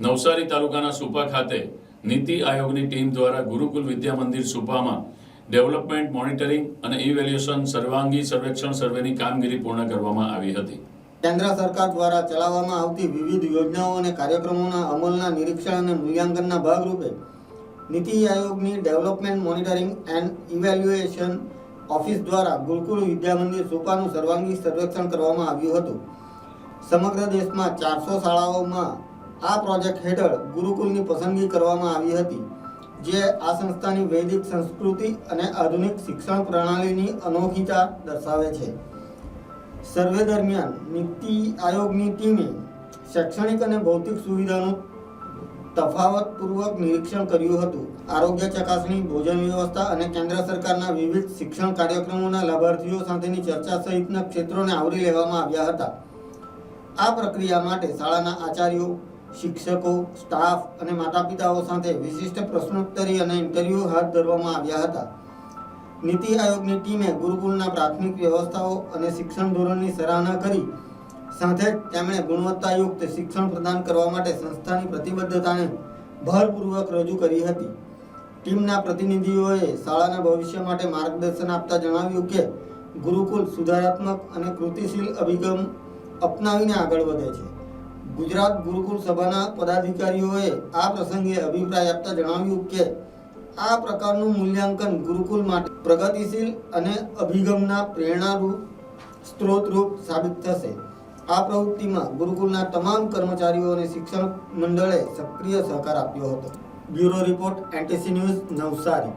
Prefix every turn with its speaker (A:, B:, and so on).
A: નવસારી તાલુકાના સુપા ખાતે નીતિ આયોગની ટીમ દ્વારા ગુરુકુલ વિદ્યા મંદિર સુપામાં ડેવલપમેન્ટ, મોનિટરિંગ અને ઇવેલ્યુએશન સર્વાંગી સર્વેક્ષણ સર્વેની કામગીરી પૂર્ણ કરવામાં આવી હતી.
B: કેન્દ્ર સરકાર દ્વારા ચલાવવામાં આવતી વિવિધ યોજનાઓ અને કાર્યક્રમોના અમલના નિરીક્ષણ અને મૂલ્યાંકનના ભાગરૂપે નીતિ આયોગની development, monitoring and evaluation office દ્વારા ગુરુકુળ વિદ્યા મંદિર સુપાનું સર્વાંગી સર્વેક્ષણ કરવામાં આવ્યું હતું. સમગ્ર દેશમાં ચારસો શાળાઓમાં આ પ્રોજેક્ટ હેઠળ ગુરુકુલની પસંદગી કરવામાં આવી હતી, જે આ સંસ્થાની વૈદિક સંસ્કૃતિ અને આધુનિક શિક્ષણ પ્રણાલીની અનોખીતા દર્શાવે છે. સર્વે દરમિયાન નીતિ આયોગની ટીમે શૈક્ષણિક અને ભૌતિક સુવિધાનું તફાવતપૂર્વક નિરીક્ષણ કર્યું હતું. આરોગ્ય ચકાસણી, ભોજન વ્યવસ્થા અને કેન્દ્ર સરકારના વિવિધ શિક્ષણ કાર્યક્રમોના લાભાર્થીઓ સાથેની ચર્ચા સહિતના ક્ષેત્રોને આવરી લેવામાં આવ્યા હતા. આ પ્રક્રિયા માટે શાળાના આચાર્યો શિક્ષકો સ્ટાફ અને માતા પિતાઓ સાથે વિશિષ્ટ પ્રશ્નોત્તરી અને ઇન્ટરવ્યૂ હાથ ધરવામાં આવ્યા હતા. નીતિ આયોગની ટીમે ગુરુકુળના પ્રાથમિક વ્યવસ્થાઓ અને શિક્ષણ ધોરણની સરાહના કરી. સાથે તેમણે ગુણવત્તાયુક્ત શિક્ષણ પ્રદાન કરવા માટે સંસ્થાની પ્રતિબદ્ધતાને ભારપૂર્વક રજૂ કરી હતી. ટીમના પ્રતિનિધિઓએ શાળાના ભવિષ્ય માટે માર્ગદર્શન આપતા જણાવ્યું કે ગુરુકુલ સુધારાત્મક અને કૃતિશીલ અભિગમ અપનાવીને આગળ વધે છે. ગુજરાત ગુરુકુલ સભાના પદાધિકારીઓએ આ પ્રસંગે અભિપ્રાય આપતા જણાવ્યું કે, આ પ્રકારનું મૂલ્યાંકન ગુરુકુલ માટે પ્રગતિશીલ અને અભિગમના પ્રેરણારૂપ સ્ત્રોતરૂપ સાબિત થશે. આ પ્રવૃત્તિમાં ગુરુકુલના તમામ કર્મચારીઓ અને શિક્ષણ મંડળે સક્રિય સહકાર આપ્યો હતો. Bureau report, NTC news, Navsari.